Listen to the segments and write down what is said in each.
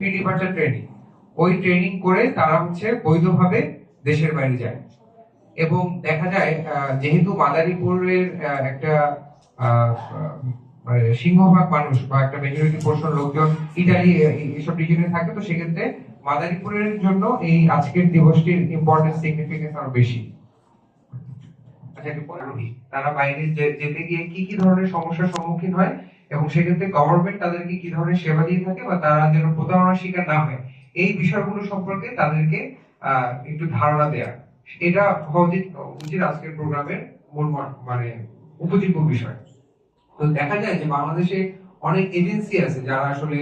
Departure training ওই training করে তারা হচ্ছে বৈধভাবে দেশের বাইরে যায়। এবং দেখা যায় যেহেতু মাদারীপুরের একটা সিংহভাগ মানুষ বা একটা মেজরিটি পোর্শন লোকজন ইটালি এইসব রিজনে থাকে, তো সেক্ষেত্রে মাদারীপুরের জন্য এই আজকের দিবসটির ইম্পর্টেন্স সিগনিফিকেন্স আরও বেশি। আচ্ছা। তারা বাইরে যেতে গিয়ে কি কি ধরনের সমস্যার সম্মুখীন হয়? এবং সেক্ষেত্রে গভর্নমেন্ট তাদেরকে কি ধরনের সেবা দিয়ে থাকে বা তারা যেন প্রতারণার শিকার না হয়, এই বিষয়গুলো সম্পর্কে তাদেরকে একটু ধারণা দেয়া। এটা হওয়া উচিত উচিত আজকের প্রোগ্রামের মূল মানে উপযোগ্য বিষয়। তো দেখা যায় যে বাংলাদেশে অনেক এজেন্সি আছে যারা আসলে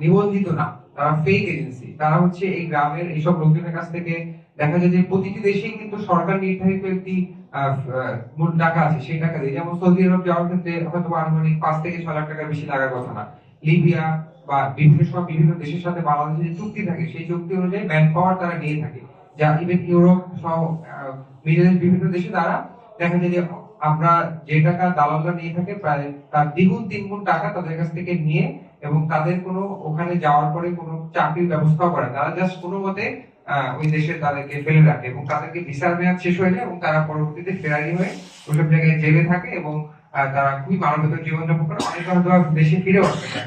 নিবন্ধিত না। তারা ফেক এজেন্সি তারা হচ্ছে এই গ্রামের এইসব লোকজনের কাছ থেকে দেখা যায় যে প্রতিটি দেশেই কিন্তু সরকার নির্ধারিত একটি মূল টাকা আছে, সেই টাকা দিয়ে। যেমন সৌদি আরব যাওয়ার ক্ষেত্রে হয়তো আনুমানিক পাঁচ থেকে ছয় লাখ টাকার বেশি লাগার কথা না। লিবিয়া বা বিভিন্ন সময় বিভিন্ন দেশের সাথে বাংলাদেশের যে চুক্তি থাকে, সেই চুক্তি অনুযায়ী ম্যান পাওয়ার তারা নিয়ে থাকে। যা ইভেন ইউরোপ সহ মিডল বিভিন্ন দেশে তারা দেখা যায় যে আমরা যে টাকা দালালরা নিয়ে থাকে, প্রায় তার দ্বিগুণ, তিনগুণ টাকা তাদের কাছ থেকে নিয়ে এবং তাদের কোনো ওখানে যাওয়ার পরে কোনো চাকরির ব্যবস্থা করে। তারা জাস্ট কোনো মতে ওই দেশে তাদেরকে ফেলে রাখে এবং তাদেরকে ভিসার মেয়াদ শেষ হয়ে যায় এবং তারা পরবর্তীতে ফেরারি হয়ে ওইসব জায়গায় জেলে থাকে এবং তারা খুবই মানবতার জীবনযাপন করে। অনেক হয়তো দেশে ফিরেও আসতে না।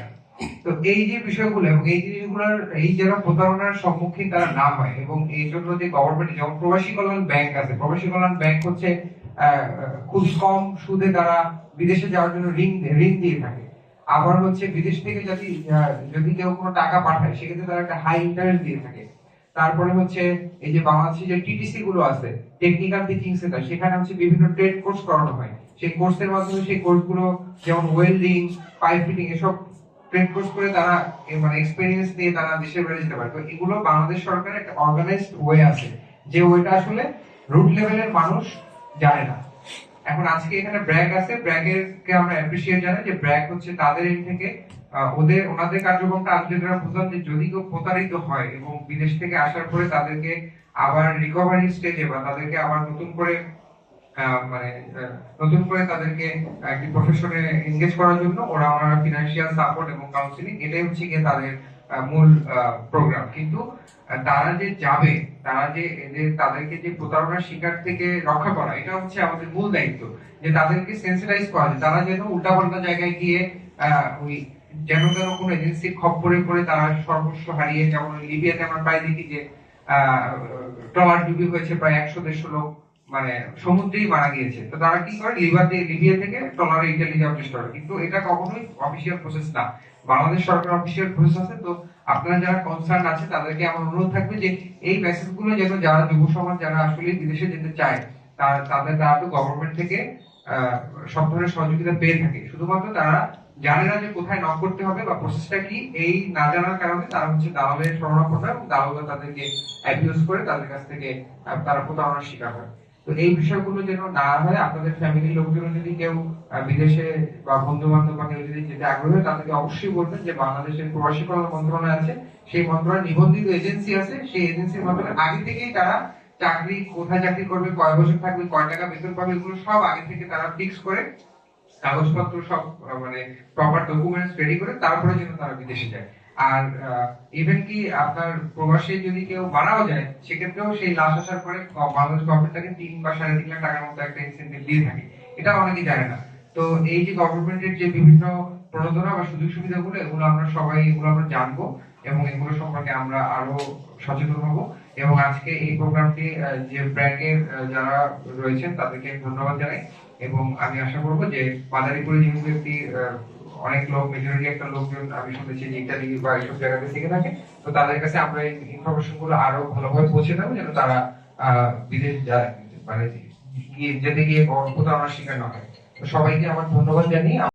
তো এই যে বিষয়গুলো এবং এই জিনিসগুলোর, এই যারা প্রতারণার সম্মুখীন তারা না হয় এবং এই জন্য যে গভর্নমেন্ট যেমন প্রবাসী কল্যাণ ব্যাংক আছে, প্রবাসী কল্যাণ ব্যাংক হচ্ছে খুব কম সুদে তারা বিদেশে যাওয়ার জন্য ঋণ ঋণ দিয়ে থাকে। আবার হচ্ছে বিদেশ থেকে যদি যদি কেউ কোনো টাকা পাঠায়, সেক্ষেত্রে তারা একটা হাই ইন্টারেস্ট দিয়ে থাকে। তারপরে হচ্ছে এই যে বাংলাদেশে যে টিটিসি গুলো আছে টেকনিক্যাল টিচিং সেন্টার সেখানে হচ্ছে বিভিন্ন ট্রেড কোর্স করানো হয়। সেই কোর্সের মাধ্যমে সেই কোর্সগুলো, যেমন ওয়েল্ডিং পাইপ ফিটিং এসব ট্রেড কোর্স করে তারা মানে এক্সপেরিয়েন্স নিয়ে তারা দেশের বাইরে যেতে পারে। তো এগুলো বাংলাদেশ সরকারের একটা অর্গানাইজড ওয়ে আছে। যে ওয়েটা আসলে রুট লেভেলের মানুষ জানে না। এখন আজকে এখানে ব্র্যাক আছে। ব্র্যাকের কে আমরা অ্যাপ্রিসিয়েট জানাই যে ব্র্যাক হচ্ছে তাদের থেকে ওদের, ওনাদের কার্যক্রমটা যদি ওরা বুঝলাম যে যদি কেউ প্রতারিত হয় এবং বিদেশ থেকে আসার পরে তাদেরকে আবার রিকভারি স্টেজে বা তাদেরকে আবার নতুন করে মানে নতুন করে তাদেরকে একটি প্রফেশনে এনগেজ করার জন্য ওরা ওনারা ফিনান্সিয়াল সাপোর্ট এবং কাউন্সিলিং এটাই হচ্ছে গিয়ে তাদের মূল প্রোগ্রাম কিন্তু তারা যে যাবে, তারা যে এদের, তাদেরকে যে প্রতারণার শিকার থেকে রক্ষা করা, এটা হচ্ছে আমাদের মূল দায়িত্ব। যে তাদেরকে সেন্সিটাইজ করা তারা যেন উল্টাপাল্টা জায়গায় গিয়ে ওই যেন যেন কোনো এজেন্সির খপ্পরে পড়ে তারা সর্বস্ব হারিয়ে, যেমন লিবিয়াতে আমরা প্রায় দেখি যে ট্রলার ডুবি হয়েছে প্রায় একশো দেড়শো লোক মানে সমুদ্রেই মারা গিয়েছে। তো তারা কি করে? লিবিয়াতে লিবিয়া থেকে ট্রলারে ইটালি যাওয়ার চেষ্টা করে। কিন্তু এটা কখনোই অফিসিয়াল প্রসেস না। বাংলাদেশ সরকার অফিসিয়াল প্রসেস আছে, তো আপনারা যারা কনসার্ন আছে, তাদেরকে আমার অনুরোধ থাকবে যে, এই মেসেজগুলো যেন যারা যুব সমাজ, যারা আসলে বিদেশে যেতে চায়, তার, তাদের, তারা তো গভর্নমেন্ট থেকে সব ধরনের সহযোগিতা পেয়ে থাকে। শুধুমাত্র তারা জানে না যে কোথায় নক করতে হবে বা প্রসেসটা কি, এই না জানার কারণে তারা হচ্ছে দালালের শরণাপন্ন এবং দালালরা তাদেরকে অ্যাবিউজ করে তাদের কাছ থেকে তারা প্রতারণার শিকার হয়। তো এই বিষয়গুলো যেন না হয়, আপনাদের ফ্যামিলির লোকজন যদি কেউ বিদেশে বা বন্ধু বান্ধব বা কেউ যদি যেতে আগ্রহী তাদেরকে অবশ্যই বলবেন যে বাংলাদেশের প্রবাসী কল্যাণ মন্ত্রণালয় আছে, সেই মন্ত্রণালয় নিবন্ধিত এজেন্সি আছে, সেই এজেন্সির মাধ্যমে আগে থেকেই তারা চাকরি, কোথায় চাকরি করবে, কয় বছর থাকবে, কয় টাকা বেতন পাবে, এগুলো সব আগে থেকে তারা ফিক্স করে কাগজপত্র সব মানে প্রপার ডকুমেন্টস রেডি করে তারপরে যেন তারা বিদেশে যায়। আর ইভেন কি আপনার প্রবাসী যদি কেউ মারাও যায়, সেক্ষেত্রেও সেই লাশ আসার পরে বাংলাদেশ গভর্নমেন্ট তাকে তিন বা সাড়ে তিন লাখ টাকার মতো একটা ইনসেন্টিভ দিয়ে থাকে। এটা অনেকেই জানে না। তো এই যে গভর্নমেন্টের যে বিভিন্ন প্রণোদনা বা সুযোগ সুবিধাগুলো, এগুলো আমরা সবাই, এগুলো আমরা জানব এবং এগুলো সম্পর্কে আমরা আরও সচেতন হব। এবং আজকে এই প্রোগ্রামটি যে ব্র্যাকের যারা রয়েছেন তাদেরকে ধন্যবাদ জানাই। এবং আমি আশা করব যে মাদারীপুরে যেহেতু একটি অনেক লোক, মেজরিটি একটা লোকজন আমি শুনেছি যে ইত্যাদি বা এইসব জায়গাতে থেকে থাকে। তো তাদের কাছে আমরা এই ইনফরমেশনগুলো আরও ভালোভাবে পৌঁছে দেবো যেন তারা বিদেশ যায় মানে যেতে গিয়ে প্রতারণার শিকার না হয়। তো সবাইকে আমার ধন্যবাদ জানিয়ে